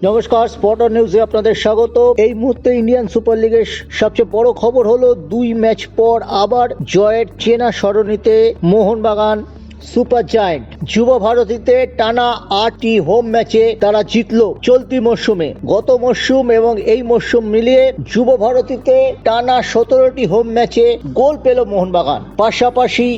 নমস্কার স্পটার নিউজে আপনাদের স্বাগত। এই মুহূর্তে ইন্ডিয়ান সুপার লিগের সবচেয়ে বড় খবর হলো দুই ম্যাচ পর আবার জয়ের চেনা সরণিতে মোহনবাগান সুপার জায়েন্ট যুব ভারতীতে টানা আটটি হোম ম্যাচে তারা জিতলো চলতি মরশুমে গত মরশুম এবং এই মরশুম মিলিয়ে যুব ভারতীতে টানা সতেরোটি হোম ম্যাচে গোল পেল মোহনবাগান। পাশাপাশি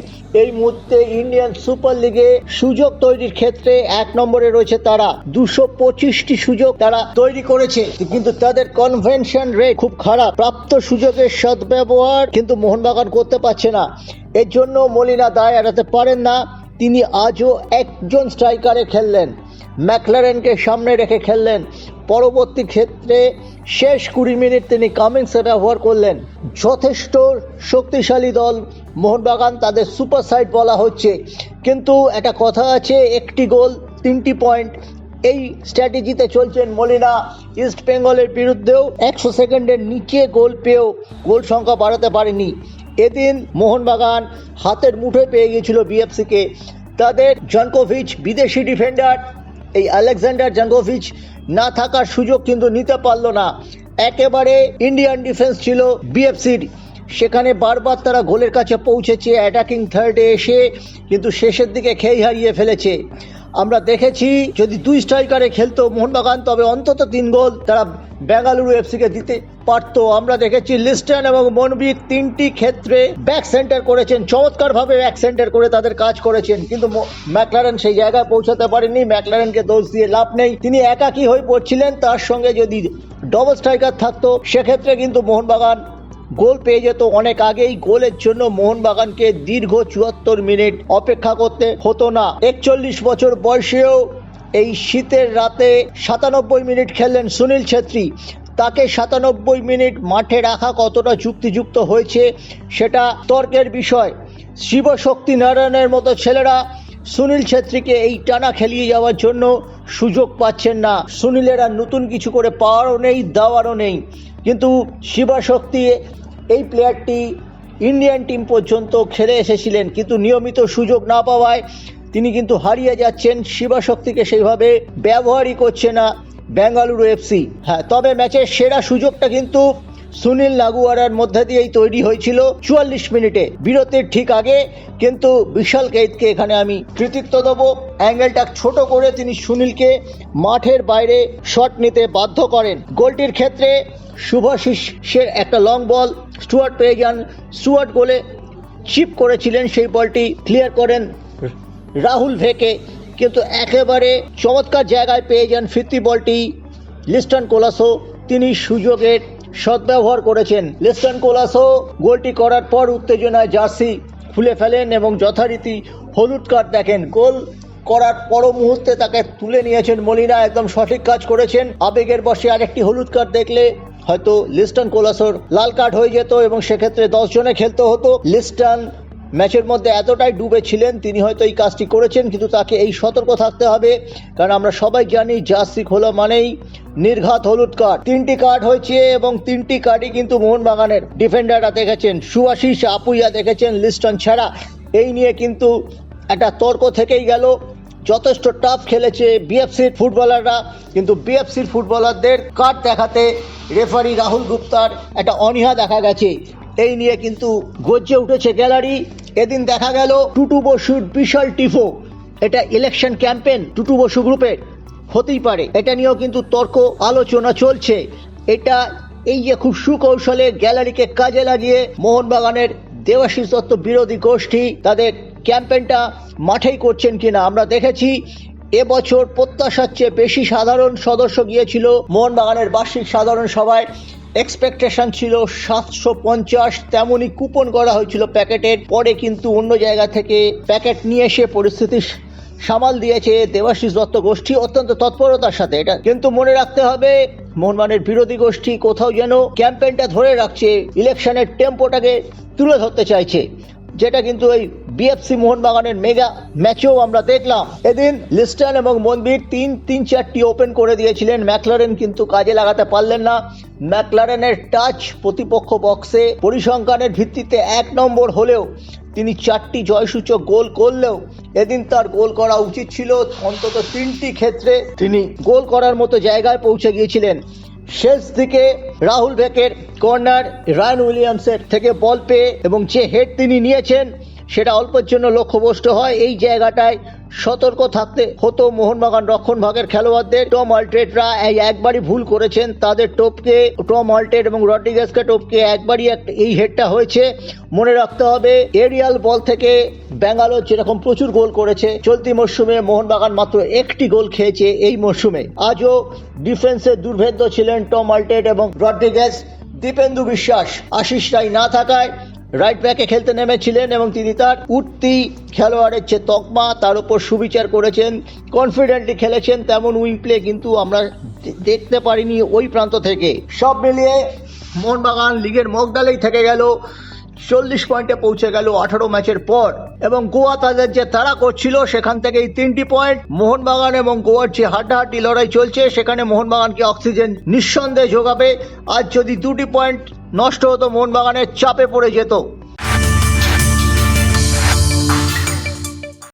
এই মুহূর্তে ইন্ডিয়ান সুপার লিগে সুযোগ তৈরির ক্ষেত্রে এক নম্বরে রয়েছে তারা। দুশো পঁচিশটি সুযোগ তারা তৈরি করেছে, কিন্তু তাদের কনভেনশন রেট খুব খারাপ। প্রাপ্ত সুযোগের সদ্ব্যবহার কিন্তু মোহনবাগান করতে পারছে না। এর জন্য মলিনা দায় এড়াতে পারেন না। তিনি আজও একজন স্ট্রাইকারে খেললেন। ম্যাকলারেনকে সামনে রেখে খেললেন। পরবর্তী ক্ষেত্রে শেষ কুড়ি মিনিট তিনি কামিংসে ব্যবহার করলেন। যথেষ্ট শক্তিশালী দল মোহনবাগান, তাদের সুপার সাইড বলা হচ্ছে। কিন্তু একটা কথা আছে, একটি গোল, তিনটি পয়েন্ট। এই স্ট্র্যাটেজিতে চলছেন মলিনা ইস্ট বেঙ্গলের বিরুদ্ধেও। একশো সেকেন্ডের নিচে গোল পেয়েও গোল সংখ্যা বাড়াতে পারেনি। এদিন মোহনবাগান হাতের মুঠোয় পেয়ে গিয়েছিল বিএফসিকে। তাদের জনকোভিচ, বিদেশি ডিফেন্ডার, এই আলেকজান্ডার জাঙ্গোভিচ না থাকার সুযোগ কিন্তু নিতে পারল না। একেবারে ইন্ডিয়ান ডিফেন্স ছিল বিএফসির। সেখানে বারবার তারা গোলের কাছে পৌঁছেছে অ্যাটাকিং থার্ডে এসে কিন্তু শেষের দিকে খেই হারিয়ে ফেলেছে। আমরা দেখেছি, যদি দুই স্ট্রাইকারে খেলতো মোহনবাগান, তবে অন্তত তিন গোল তারা বেঙ্গালুরু এফসিকে দিতে পারতো আমরা দেখেছি লিস্টন এবং মনবিক তিনটি ক্ষেত্রে ব্যাক সেন্টার করেছেন, চমৎকারভাবে ব্যাক সেন্টার করে তাদের কাজ করেছেন, কিন্তু ম্যাকলারেন সেই জায়গায় পৌঁছাতে পারেননি ম্যাকলারেনকে দোষ দিয়ে লাভ নেই, তিনি একাকী হয়ে পড়ছিলেন, তার সঙ্গে যদি ডবল স্ট্রাইকার থাকতো, সেক্ষেত্রে কিন্তু মোহনবাগান গোল পেয়ে যেত অনেক আগেই, গোলের জন্য মোহনবাগানকে দীর্ঘ চুয়াত্তর মিনিট অপেক্ষা করতে হতো না। একচল্লিশ বছর বয়সেও এই শীতের রাতে সাতানব্বই মিনিট খেললেন সুনীল ছেত্রী। তাকে সাতানব্বই মিনিট মাঠে রাখা কতটা যুক্তিযুক্ত হয়েছে সেটা তর্কের বিষয়। শিবশক্তি নারায়ণের মতো ছেলেরা সুনীল ছেত্রীকে এই টানা খেলিয়ে যাওয়ার জন্য সুযোগ পাচ্ছেন না। সুনীলের নতুন কিছু করে পাওয়ারও নেই, দেওয়ারও নেই। কিন্তু শিবাশক্তি এই প্লেয়ারটি ইন্ডিয়ান টিম পর্যন্ত খেলে এসেছিলেন, কিন্তু নিয়মিত সুযোগ না পাওয়ায় তিনি কিন্তু হারিয়ে যাচ্ছেন। শিবাশক্তিকে সেইভাবে ব্যবহারই করছে না। বেঙ্গালুরু এফসি। হ্যাঁ তবে ম্যাচের সেরা সুযোগটা কিন্তু সুনীল নাগুয়ারার মধ্যে দিয়েই তৈরি হয়েছিল চুয়াল্লিশ মিনিটে। বিরতির ঠিক আগে কিন্তু বিশাল কেতকে এখানে আমি কৃতিত্ব দেবো। অ্যাঙ্গেলটা ছোট করে তিনি সুনীলকে মাঠের বাইরে শট নিতে বাধ্য করেন। গোলটির ক্ষেত্রে শুভাশিসের একটা লং বল স্টুয়ার্ট পেয়ে যান। স্টুয়ার্ট গোলে চিপ করেছিলেন সেই বলটি ক্লিয়ার করেন রাহুল ভেকে। কিন্তু একেবারে চমৎকার জায়গায় পেয়ে যান ফিরতি বলটি। লিস্টন কোলাসো, তিনি সুযোগের সদ্ব্যবহার করেছেন। লিস্টন কোলাসো গোলটি করার পর উত্তেজনায় জার্সি খুলে ফেলেন এবং যথারীতি হলুদ কার্ড দেখেন। গোল করার পর মুহূর্তে তাকে তুলে নিয়েছেন মলিনা, একদম সঠিক কাজ করেছেন। আবেগের বসে আরেকটি হলুদ কার্ড দেখলে হয়তো লিস্টন কোলাসোর লাল কার্ড হয়ে যেত এবং সেক্ষেত্রে দশ জনে খেলতে হতো। লিস্টন ম্যাচের মধ্যে এতটাই ডুবে ছিলেন, তিনি হয়তো এই কাজটি করেছেন, কিন্তু তাকে এই সতর্ক থাকতে হবে, কারণ আমরা সবাই জানি জার্সি খোলা মানেই নির্ঘাত হলুদ কার্ড। তিনটি কার্ড হয়েছে এবং তিনটি কার্ডই কিন্তু মোহনবাগানের ডিফেন্ডাররা দেখেছেন সুয়াশিস আপুইয়া দেখেছেন, লিস্টন ছাড়া। এই নিয়ে কিন্তু একটা তর্ক থেকেই গেল। যথেষ্ট টাফ খেলেছে বিএফসির ফুটবলাররা, কিন্তু বিএফসির ফুটবলারদের কার্ড দেখাতে রেফারি রাহুল গুপ্তার একটা অনীহা দেখা গেছে। এই নিয়ে কিন্তু গজ্জে উঠেছে গ্যালারি। এদিন দেখা গেল টুটু বসুর বিশাল টিফো। এটা ইলেকশন ক্যাম্পেন টুটু বসু গ্রুপের হতেই পারে। এটা নিয়েও কিন্তু তর্ক, আলোচনা চলছে। এটা এই যে খুব সুকৌশলে গ্যালারিকে কাজে লাগিয়ে মোহনবাগানের দেবাশিস দত্ত বিরোধী গোষ্ঠী তাদের ক্যাম্পেনটা মাঠেই করছেন কিনা আমরা দেখেছি। এবছর প্রত্যাশার চেয়ে বেশি সাধারণ সদস্য গিয়েছিল মোহনবাগানের বার্ষিক সাধারণ সভায়। এক্সপেকটেশন ছিল সাতশো পঞ্চাশ তেমনই কুপন করা হয়েছিল প্যাকেটের। পরে কিন্তু অন্য জায়গা থেকে প্যাকেট নিয়ে এসে পরিস্থিতি সামাল দিয়েছে দেবাশিস দত্ত গোষ্ঠী অত্যন্ত তৎপরতার সাথে। এটা কিন্তু মনে রাখতে হবে, মোহনবাগানের বিরোধী গোষ্ঠী কোথাও যেন ক্যাম্পেইনটা ধরে রাখছে ইলেকশনের টেম্পোটাকে তুলে ধরতে চাইছে। যেটা কিন্তু ওই বিএফসি মোহনবাগানের মেগা ম্যাচেও আমরা দেখলাম। এদিন লিস্টন এবং মন্দির তিন তিন, চারটি ওপেন করে দিয়েছিলেন। ম্যাকলারেন কিন্তু কাজে লাগাতে পারলেন না। ম্যাকলারেনের টাচ প্রতিপক্ষ বক্সে পরিসংখ্যানের ভিত্তিতে এক নম্বর হলেও তিনি চারটি জয়সূচক গোল করলেও এদিন তার গোল করা উচিত ছিল অন্তত তিনটি ক্ষেত্রে। তিনি গোল করার মতো জায়গায় পৌঁছে গিয়েছিলেন। শেষ দিকে রাহুল ভেকের কর্নার রায়ন উইলিয়ামসের থেকে বল পেয়ে এবং যে হেড তিনি নিয়েছেন সেটা অল্পের জন্য লক্ষ্যভ্রষ্ট হয়। এই জায়গাটায় সতর্ক থাকতে হতো মোহনবাগান রক্ষণ ভাগের খেলোয়াড়দের। টম আল্ট্রেটরা এই একবারই ভুল করেছেন। তাদের টোপকে, টম আল্ট্রেট এবং রড্রিগাসকে টোপকে একবারই এই হেডটা হয়েছে। মনে রাখতে হবে, এরিয়াল বল থেকে ব্যাঙ্গালোর যেরকম প্রচুর গোল করেছে, চলতি মরশুমে মোহনবাগান মাত্র একটি গোল খেয়েছে এই মরশুমে। আজও ডিফেন্সে দুর্ভেদ্য ছিলেন টম আল্টেট এবং রড্রিগেস দীপেন্দু বিশ্বাস, আশিস না থাকায় রাইট ব্যাকে খেলতে নেমেছিলেন এবং তিনি তার উঠতি খেলোয়াড়ের যে তকমা, তার উপর সুবিচার করেছেন কনফিডেন্টলি খেলেছেন, তেমন উইং প্লে কিন্তু আমরা দেখতে পারিনি ওই প্রান্ত থেকে। সব মিলিয়ে মোহনবাগান লিগের মগডালেই থেকে গেল। চল্লিশ পয়েন্টে পৌঁছে গেল আঠারো ম্যাচের পর। এবং গোয়া তাদের যে তারা করছিল, সেখান থেকে এই তিনটি পয়েন্ট। মোহনবাগান এবং গোয়ার যে হাড্ডাহাড্ডি লড়াই চলছে, সেখানে মোহনবাগানকে অক্সিজেন নিঃসন্দেহে যোগাবে। আজ যদি দুটি পয়েন্ট নষ্ট হতো মোহনবাগানের চাপে পড়ে যেত।